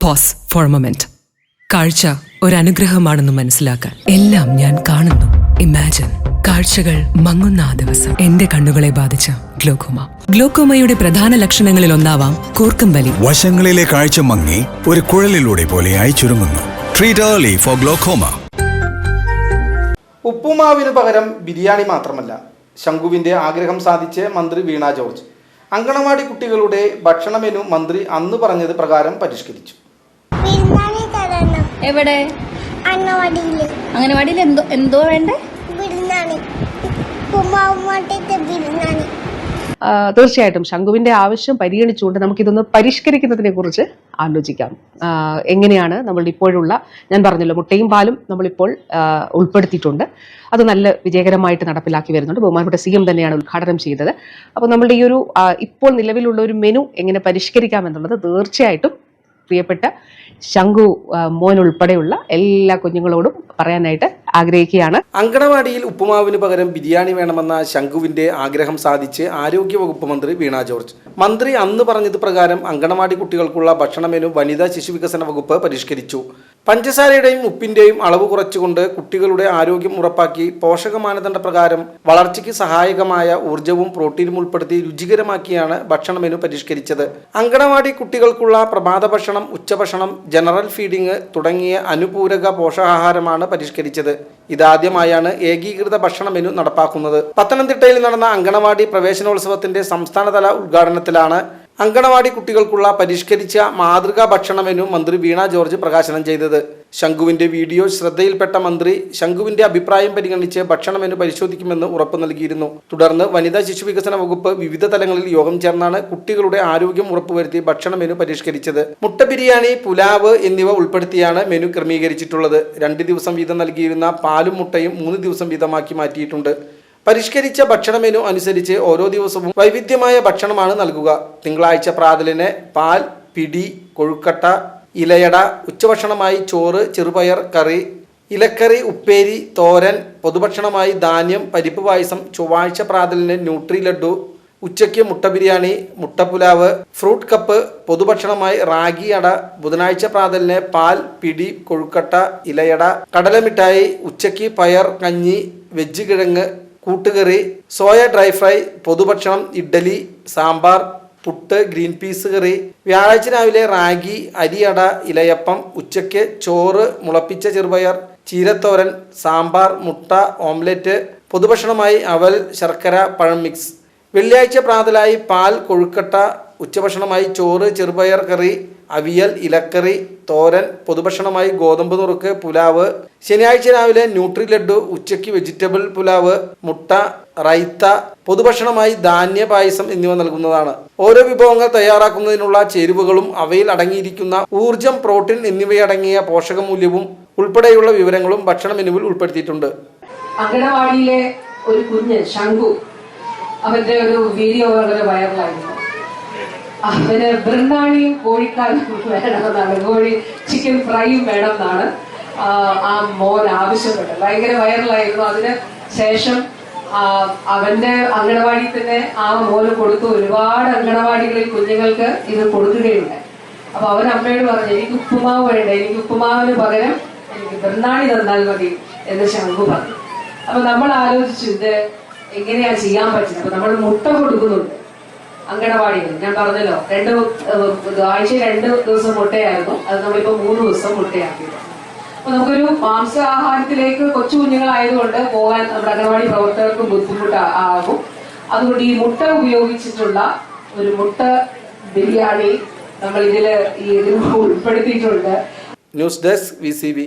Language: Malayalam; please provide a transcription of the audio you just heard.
പോസ് ഫോർ മൊമെന്റ് കാഴ്ച അനുഗ്രഹമാണെന്ന് മനസ്സിലാക്കാൻ എല്ലാം ഞാൻ കാണുന്നു. ഇമാജിൻ കാഴ്ചകൾ മങ്ങുന്ന ആ ദിവസം. എന്റെ കണ്ണുകളെ ബാധിച്ച ഗ്ലോക്കോമ. ഗ്ലോക്കോമയുടെ പ്രധാന ലക്ഷണങ്ങളിൽ ഒന്നാവാം കൂർക്കം വലി വശങ്ങളിലെ കാഴ്ച മങ്ങി ഒരു കുഴലിലൂടെ പോലെയായി ചുരുങ്ങുന്നു. ട്രീറ്റ് ഏർലി ഫോർ ഗ്ലോക്കോമ ഉപ്പുമാവിന് പകരം ബിരിയാണി മാത്രമല്ല ശംഖുവിന്റെ ആഗ്രഹം സാധിച്ച് മന്ത്രി വീണ ജോർജ്. അങ്കണവാടി കുട്ടികളുടെ ഭക്ഷണ മെനു മന്ത്രി അന്ന് പറഞ്ഞത് പ്രകാരം പരിഷ്കരിച്ചു. എവിടെ? അങ്ങനെ അംഗനവാടിയിൽ എന്തോ എന്തോ വേണ്ടേ? തീർച്ചയായിട്ടും. ശംഖുവിന്റെ ആവശ്യം പരിഗണിച്ചുകൊണ്ട് നമുക്കിതൊന്ന് പരിഷ്കരിക്കുന്നതിനെ കുറിച്ച് ആലോചിക്കാം. എങ്ങനെയാണ് നമ്മൾ ഇപ്പോഴുള്ള ഞാൻ പറഞ്ഞല്ലോ മുട്ടയും പാലും നമ്മളിപ്പോൾ ഉൾപ്പെടുത്തിയിട്ടുണ്ട്. അത് നല്ല വിജയകരമായിട്ട് നടപ്പിലാക്കി വരുന്നുണ്ട്. ബഹുമാനപ്പെട്ട സി എം തന്നെയാണ് ഉദ്ഘാടനം ചെയ്തത്. അപ്പോൾ നമ്മളുടെ ഈ ഒരു ഇപ്പോൾ നിലവിലുള്ള ഒരു മെനു എങ്ങനെ പരിഷ്കരിക്കാം എന്നുള്ളത് തീർച്ചയായിട്ടും പ്രിയപ്പെട്ട ശംഖു മോൻ ഉൾപ്പെടെയുള്ള എല്ലാ കുഞ്ഞുങ്ങളോടും പറയാനായിട്ട് ആഗ്രഹിക്കുകയാണ്. അങ്കണവാടിയിൽ ഉപ്പുമാവിന് പകരം ബിരിയാണി വേണമെന്ന ശംഖുവിന്റെ ആഗ്രഹം സാധിച്ച് ആരോഗ്യവകുപ്പ് മന്ത്രി വീണ ജോർജ്. മന്ത്രി അന്ന് പറഞ്ഞത് പ്രകാരം അങ്കണവാടി കുട്ടികൾക്കുള്ള ഭക്ഷണ മെനു വനിതാ ശിശുവികസന വകുപ്പ് പരിഷ്കരിച്ചു. പഞ്ചസാരയുടെയും ഉപ്പിന്റെയും അളവ് കുറച്ചുകൊണ്ട് കുട്ടികളുടെ ആരോഗ്യം ഉറപ്പാക്കി പോഷക മാനദണ്ഡ പ്രകാരം വളർച്ചയ്ക്ക് സഹായകമായ ഊർജവും പ്രോട്ടീനും ഉൾപ്പെടുത്തി രുചികരമാക്കിയാണ് ഭക്ഷണ മെനു പരിഷ്കരിച്ചത്. അങ്കണവാടി കുട്ടികൾക്കുള്ള പ്രഭാത ഭക്ഷണം ഉച്ചഭക്ഷണം ജനറൽ ഫീഡിംഗ് തുടങ്ങിയ അനുപൂരക പോഷകാഹാരമാണ് പരിഷ്കരിച്ചത്. ഇതാദ്യമായാണ് ഏകീകൃത ഭക്ഷണ മെനു നടപ്പാക്കുന്നത്. പത്തനംതിട്ടയിൽ നടന്ന അങ്കണവാടി പ്രവേശനോത്സവത്തിന്റെ സംസ്ഥാനതല ഉദ്ഘാടനത്തിലാണ് അങ്കണവാടി കുട്ടികൾക്കുള്ള പരിഷ്കരിച്ച മാതൃകാ ഭക്ഷണ മെനു മന്ത്രി വീണ ജോർജ് പ്രകാശനം ചെയ്തത്. ശംഖുവിന്റെ വീഡിയോ ശ്രദ്ധയിൽപ്പെട്ട മന്ത്രി ശംഖുവിന്റെ അഭിപ്രായം പരിഗണിച്ച് ഭക്ഷണ മെനു പരിശോധിക്കുമെന്ന് ഉറപ്പ് നൽകിയിരുന്നു. തുടർന്ന് വനിതാ ശിശു വികസന വകുപ്പ് വിവിധ തലങ്ങളിൽ യോഗം ചേർന്നാണ് കുട്ടികളുടെ ആരോഗ്യം ഉറപ്പുവരുത്തി ഭക്ഷണ മെനു പരിഷ്കരിച്ചത്. മുട്ട ബിരിയാണി പുലാവ് എന്നിവ ഉൾപ്പെടുത്തിയാണ് മെനു ക്രമീകരിച്ചിട്ടുള്ളത്. രണ്ട് ദിവസം വീതം നൽകിയിരുന്ന പാലും മുട്ടയും മൂന്ന് ദിവസം വീതമാക്കി മാറ്റിയിട്ടുണ്ട്. പരിഷ്കരിച്ച ഭക്ഷണ മെനു അനുസരിച്ച് ഓരോ ദിവസവും വൈവിധ്യമായ ഭക്ഷണമാണ് നൽകുക. തിങ്കളാഴ്ച പ്രാതലിന് പാൽ പിടി കൊഴുക്കട്ട ഇലയട ഉച്ചഭക്ഷണമായി ചോറ് ചെറുപയർ കറി ഇലക്കറി ഉപ്പേരി തോരൻ പൊതുഭക്ഷണമായി ധാന്യം പരിപ്പ് പായസം ചൊവ്വാഴ്ച പ്രാതലിന് ന്യൂട്രി ലഡു ഉച്ചയ്ക്ക് മുട്ട ബിരിയാണി മുട്ടപ്പുലാവ് ഫ്രൂട്ട് കപ്പ് പൊതുഭക്ഷണമായി റാഗി അട ബുധനാഴ്ച പ്രാതലിന് പാൽ പിടി കൊഴുക്കട്ട ഇലയട കടലമിഠായി ഉച്ചയ്ക്ക് പയർ കഞ്ഞി വെജ് കിഴങ്ങ് കൂട്ടുകറി soya dry fry പൊതുഭക്ഷണം idli sambar puttu green peas curry വ്യാഴാഴ്ച രാവിലെ റാഗി അരിയട ഇലയപ്പം ഉച്ചയ്ക്ക് ചോറ് മുളപ്പിച്ച ചെറുപയർ ചീരത്തോരൻ സാമ്പാർ മുട്ട ഓംലെറ്റ് പൊതുഭക്ഷണമായി അവൽ ശർക്കര പഴം മിക്സ് വെള്ളിയാഴ്ച പ്രാതലായി പാൽ കൊഴുക്കട്ട ഉച്ചഭക്ഷണമായി ചോറ് ചെറുപയർ കറി അവിയൽ ഇലക്കറി തോരൻ പൊതുഭക്ഷണമായി ഗോതമ്പ് നുറുക്ക് പുലാവ്. ശനിയാഴ്ച രാവിലെ ന്യൂട്രി ലഡു ഉച്ചയ്ക്ക് വെജിറ്റബിൾ പുലാവ് മുട്ട റൈത്ത പൊതുഭക്ഷണമായി ധാന്യ പായസം എന്നിവ നൽകുന്നതാണ്. ഓരോ വിഭവങ്ങൾ തയ്യാറാക്കുന്നതിനുള്ള ചേരുവകളും അവയിൽ അടങ്ങിയിരിക്കുന്ന ഊർജം പ്രോട്ടീൻ എന്നിവയടങ്ങിയ പോഷകമൂല്യവും ഉൾപ്പെടെയുള്ള വിവരങ്ങളും ഭക്ഷണ മെനുവിൽ ഉൾപ്പെടുത്തിയിട്ടുണ്ട്. അങ്കണവാടിയിലെ ഒരു കുഞ്ഞ് ശംഖു അവന്റെ ഒരു വീഡിയോ വളരെ വൈറലായിരുന്നു. അവന് ബൃന്ദാണിയും കോഴിക്കാലും വേണമെന്നാണ്. കോഴി ചിക്കൻ ഫ്രൈയും വേണം എന്നാണ് ആ മോൻ ആവശ്യപ്പെട്ടത്. ഭയങ്കര വൈറലായിരുന്നു. അതിന് ശേഷം അവന്റെ അങ്കണവാടി തന്നെ ആ മോന് കൊടുത്തു ഒരുപാട് അങ്കണവാടികളിൽ കുഞ്ഞുങ്ങൾക്ക് ഇത് കൊടുക്കുകയുണ്ട് അപ്പൊ അവൻ അമ്മയോട് പറഞ്ഞു എനിക്ക് ഉപ്പുമാവ് വേണ്ട. എനിക്ക് ഉപ്പുമാവിന് പകരം എനിക്ക് ബൃന്ദാണി തന്നാൽ മതി എന്ന് ശംഖു പറഞ്ഞു. അപ്പൊ നമ്മൾ ആലോചിച്ചു ഇത് എങ്ങനെയാ ചെയ്യാൻ പറ്റുന്നത്? അപ്പൊ നമ്മൾ മുട്ട കൊടുക്കുന്നുണ്ട്. അങ്കണവാടികൾ ഞാൻ പറഞ്ഞല്ലോ രണ്ട് ആഴ്ച രണ്ട് ദിവസം മുട്ടയായിരുന്നു. അത് നമ്മളിപ്പോ മൂന്ന് ദിവസം മുട്ടയാക്കി അപ്പൊ നമുക്കൊരു മാംസാഹാരത്തിലേക്ക് കൊച്ചു കുഞ്ഞുങ്ങളായതുകൊണ്ട് പോകാൻ നമ്മുടെ അംഗനവാടി പ്രവർത്തകർക്ക് ബുദ്ധിമുട്ട് ആകും. അതുകൊണ്ട് ഈ മുട്ട ഉപയോഗിച്ചിട്ടുള്ള ഒരു മുട്ട ബിരിയാണി നമ്മൾ ഇതിൽ ഈ ഇതിൽ ഉൾപ്പെടുത്തിയിട്ടുണ്ട്. News desk V.